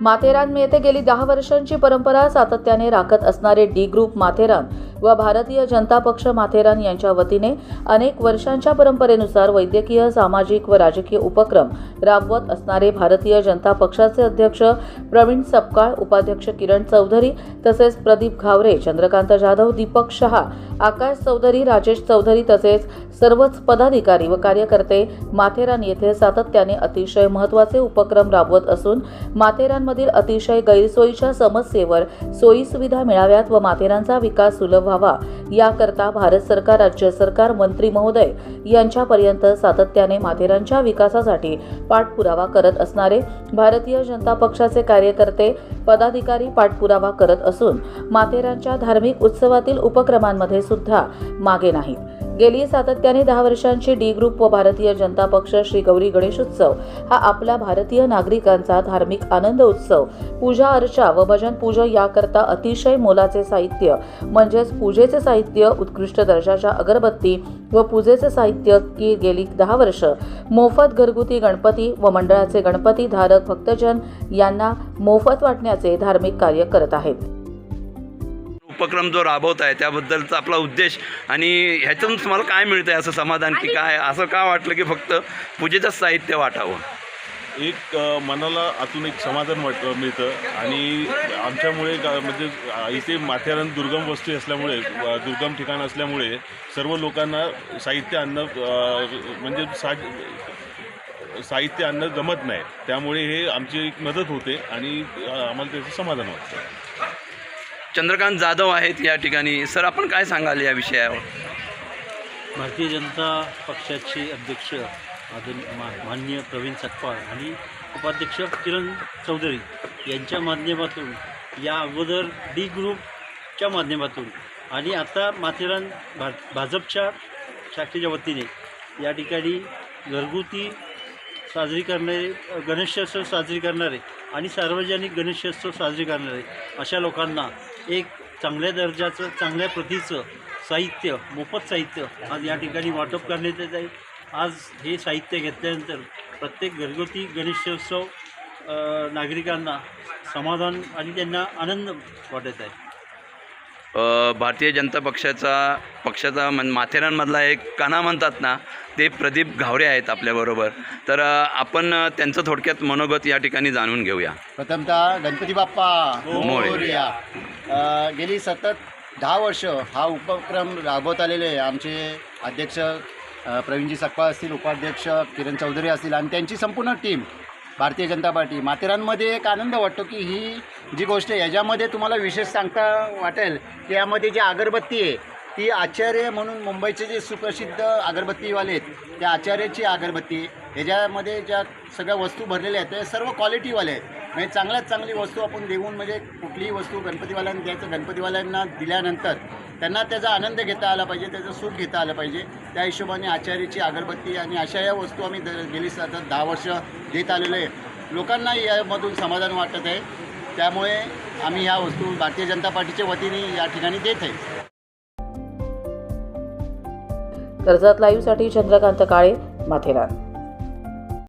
माथेरान येथे गेली दहा वर्षांची परंपरा सातत्याने राखत असणारे डी ग्रुप माथेरान व भारतीय जनता पक्ष माथेरान यांच्या वतीने अनेक वर्षांच्या परंपरेनुसार वैद्यकीय सामाजिक व राजकीय उपक्रम राबवत असणारे भारतीय जनता पक्षाचे अध्यक्ष प्रवीण सपकाळ उपाध्यक्ष किरण चौधरी तसेच प्रदीप घावरे चंद्रकांत जाधव दीपक शहा आकाश चौधरी राजेश चौधरी तसेच सर्वच पदाधिकारी व कार्यकर्ते माथेरान येथे सातत्याने अतिशय महत्त्वाचे उपक्रम राबवत असून माथेरानमधील अतिशय गैरसोयीच्या समस्येवर सोयी सुविधा मिळाव्यात व माथेरानचा विकास सुलभ व्हावा. याकरता भारत सरकार राज्य सरकार मंत्री महोदय यांच्यापर्यंत सातत्याने माथेरानच्या विकासासाठी पाठपुरावा करत असणारे भारतीय जनता पक्षाचे कार्यकर्ते पदाधिकारी पाठपुरावा करत असून माथेरानच्या धार्मिक उत्सवातील उपक्रमांमध्ये सुद्धा मागे नाहीत. गेली सातत्याने दहा वर्षांची डी ग्रुप व भारतीय जनता पक्ष श्री गौरी गणेश उत्सव हा आपला भारतीय नागरिकांचा धार्मिक आनंद उत्सव. पूजा अर्चा व भजन पूजा याकरता अतिशय मोलाचे साहित्य म्हणजेच पूजेचे साहित्य उत्कृष्ट दर्जाच्या अगरबत्ती व पूजेचे साहित्य की गेली दहा वर्ष. मोफत घरगुती गणपती व मंडळाचे गणपती धारक भक्तजन यांना मोफत वाटण्याचे धार्मिक कार्य करत आहेत. उपक्रम जो राबवत आहे त्याबद्दलचा आपला उद्देश आणि ह्याच्यातून तुम्हाला काय मिळतं आहे असं समाधान की काय? असं का वाटलं की फक्त पूजेचंच साहित्य वाटावं? एक मनाला आतून एक समाधान वाट मिळतं आणि आमच्यामुळे गा- म्हणजे इथे माथेरान दुर्गम वस्ती असल्यामुळे दुर्गम ठिकाण असल्यामुळे सर्व लोकांना साहित्य आणणं म्हणजे सा साहित्य आणणं जमत नाही. त्यामुळे हे आमची एक मदत होते आणि आम्हाला त्याचं समाधान वाटतं. चंद्रकांत जाधव आहेत या ठिकाणी. सर आपण काय सांगाल या विषयावर? भारतीय जनता पक्षाचे अध्यक्ष आदन माननीय प्रवीण सकपाळ आणि उपाध्यक्ष किरण चौधरी यांच्या माध्यमातून या अगोदर डी ग्रुपच्या माध्यमातून आणि आता माथेरान भा भाजपच्या शाखेच्या वतीने या ठिकाणी घरगुती साजरी करणारे गणेशोत्सव साजरी करणारे आणि सार्वजनिक गणेशोत्सव साजरे करणारे अशा लोकांना एक चांगल्या दर्जाचं चांगल्या प्रतीचं साहित्य मोफत साहित्य आज या ठिकाणी वाटप करण्यात येत आहे. आज हे साहित्य घेतल्यानंतर प्रत्येक घरगुती गणेशोत्सव नागरिकांना समाधान आणि त्यांना आनंद वाटत आहे. भारतीय जनता पक्षाचा पक्षाचा मन माथेरानमधला एक कणा म्हणतात ना ते प्रदीप घावरे आहेत आपल्याबरोबर तर आपण त्यांचं थोडक्यात मनोगत या ठिकाणी जाणून घेऊया. प्रथमतः गणपती बाप्पा मोरया. गेली सतत दहा वर्ष हा उपक्रम राबवत आलेले आहे. आमचे अध्यक्ष प्रवीणजी सकपाळ असतील उपाध्यक्ष किरण चौधरी असतील आणि त्यांची संपूर्ण टीम भारतीय जनता पार्टी. माथेरानमध्ये एक आनंद वाटतो की ही जी गोष्ट आहे याच्यामध्ये तुम्हाला विशेष सांगता वाटेल की यामध्ये जी अगरबत्ती आहे ती आचार्य म्हणून मुंबईचे जे सुप्रसिद्ध अगरबत्तीवाले आहेत त्या आचार्याची अगरबत्ती ह्याच्यामध्ये ज्या सगळ्या वस्तू भरलेल्या आहेत त्या सर्व क्वालिटीवाले आहेत. म्हणजे चांगल्यात चांगली वस्तू आपण देऊन म्हणजे कुठलीही वस्तू गणपतीवाल्यांना द्यायचं गणपतीवाल्यांना दिल्यानंतर त्यांना त्याचा आनंद घेता आला पाहिजे त्याचं सुख घेता आलं पाहिजे. त्या हिशोबाने आचार्याची अगरबत्ती आणि अशा या वस्तू आम्ही द गेली सतत दहा वर्ष देत आलेलो आहे. लोकांना यामधून समाधान वाटत आहे. त्यामुळे आम्ही ह्या वस्तू भारतीय जनता पार्टीच्या वतीने या ठिकाणी देत आहे. कर्जत लाईव्हसाठी चंद्रकांत काळे माथेरान.